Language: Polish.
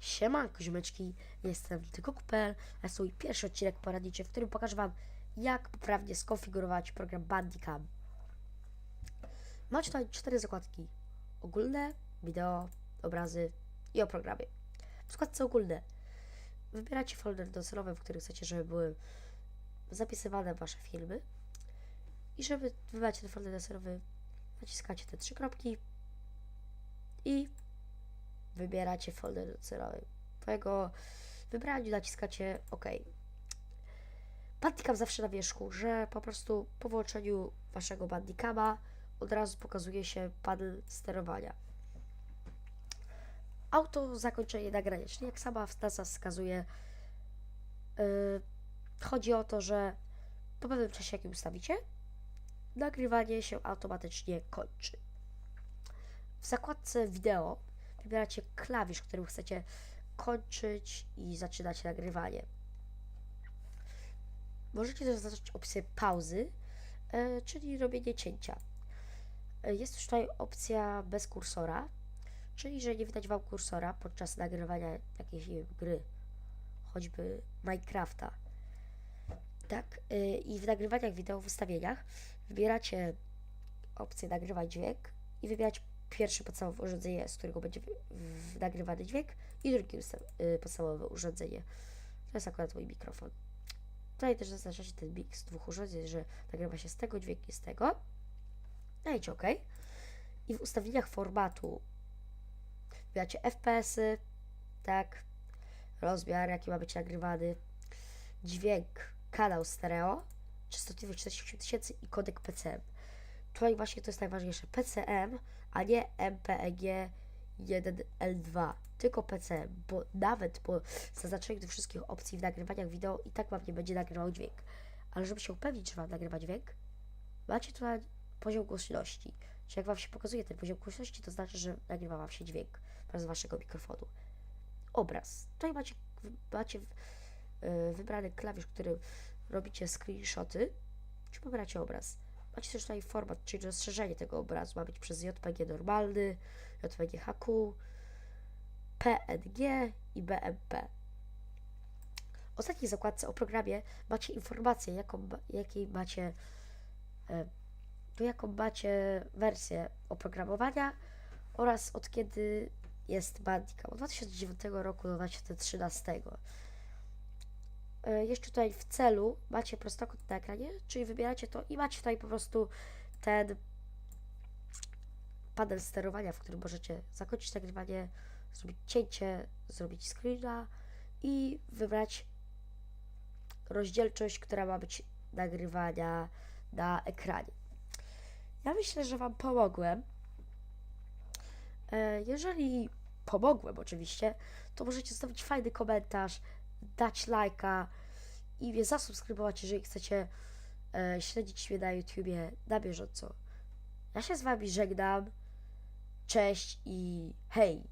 Siemanko ziomeczki, jestem tylko Kupel, a mój pierwszy odcinek poradniczy, w którym pokażę Wam, jak poprawnie skonfigurować program Bandicam. Macie tutaj cztery zakładki. Ogólne, wideo, obrazy i o programie. W składce ogólne wybieracie folder docelowy, w którym chcecie, żeby były zapisywane Wasze filmy. I żeby wybrać ten folder docelowy, naciskacie te trzy kropki i wybieracie folder docelowy. Po jego wybraniu naciskacie OK. Bandicam zawsze na wierzchu, że po prostu po włączeniu waszego bandicama od razu pokazuje się panel sterowania. Auto zakończenie nagrania, czyli jak sama nazwa wskazuje, yy, chodzi o to, że po pewnym czasie, jaki ustawicie, nagrywanie się automatycznie kończy. W zakładce wideo wybieracie klawisz, którym chcecie kończyć i zaczynać nagrywanie. Możecie też zacząć opcję pauzy, e, czyli robienie cięcia. E, Jest już tutaj opcja bez kursora, czyli że nie widać Wam kursora podczas nagrywania jakiejś wiem, gry, choćby Minecrafta. Tak, e, i w nagrywaniach wideo w ustawieniach wybieracie opcję nagrywać dźwięk i wybieracie pierwsze podstawowe urządzenie, z którego będzie nagrywany dźwięk i drugie y, podstawowe urządzenie. To jest akurat mój mikrofon. Tutaj też zaznaczacie ten miks dwóch urządzeń, że nagrywa się z tego dźwięk i z tego. Dajcie OK. I w ustawieniach formatu wybieracie FPS-y, tak, rozmiar, jaki ma być nagrywany, dźwięk, kanał stereo, częstotliwość 48 tysięcy i kodek PCM. Tutaj właśnie to jest najważniejsze. PCM, a nie MPEG 1L2, tylko PCM, bo nawet po zaznaczeniu tych wszystkich opcji w nagrywaniach wideo i tak Wam nie będzie nagrywał dźwięk. Ale żeby się upewnić, że Wam nagrywa dźwięk, macie tutaj poziom głośności. Czyli jak Wam się pokazuje ten poziom głośności, to znaczy, że nagrywa Wam się dźwięk z Waszego mikrofonu. Obraz. Tutaj macie, macie yy, wybrany klawisz, którym robicie screenshoty, czy pobieracie obraz. Macie też tutaj format, czyli rozszerzenie tego obrazu. Ma być przez JPG normalny, JPG HQ, PNG i BMP. W ostatniej zakładce o programie macie informację, jaką, jakiej macie e, to jaką macie wersję oprogramowania oraz od kiedy jest Bandicam. Od 2009 roku do 2013. E, Jeszcze tutaj w celu macie prostokąt na ekranie, czyli wybieracie to i macie tutaj po prostu ten panel sterowania, w którym możecie zakończyć nagrywanie, zrobić cięcie, zrobić screena i wybrać rozdzielczość, która ma być nagrywania na ekranie. Ja myślę, że Wam pomogłem. E, Jeżeli pomogłem oczywiście, to możecie zostawić fajny komentarz, dać lajka i zasubskrybować, jeżeli chcecie e, śledzić mnie na YouTubie na bieżąco. Ja się z Wami żegnam. Cześć i hej!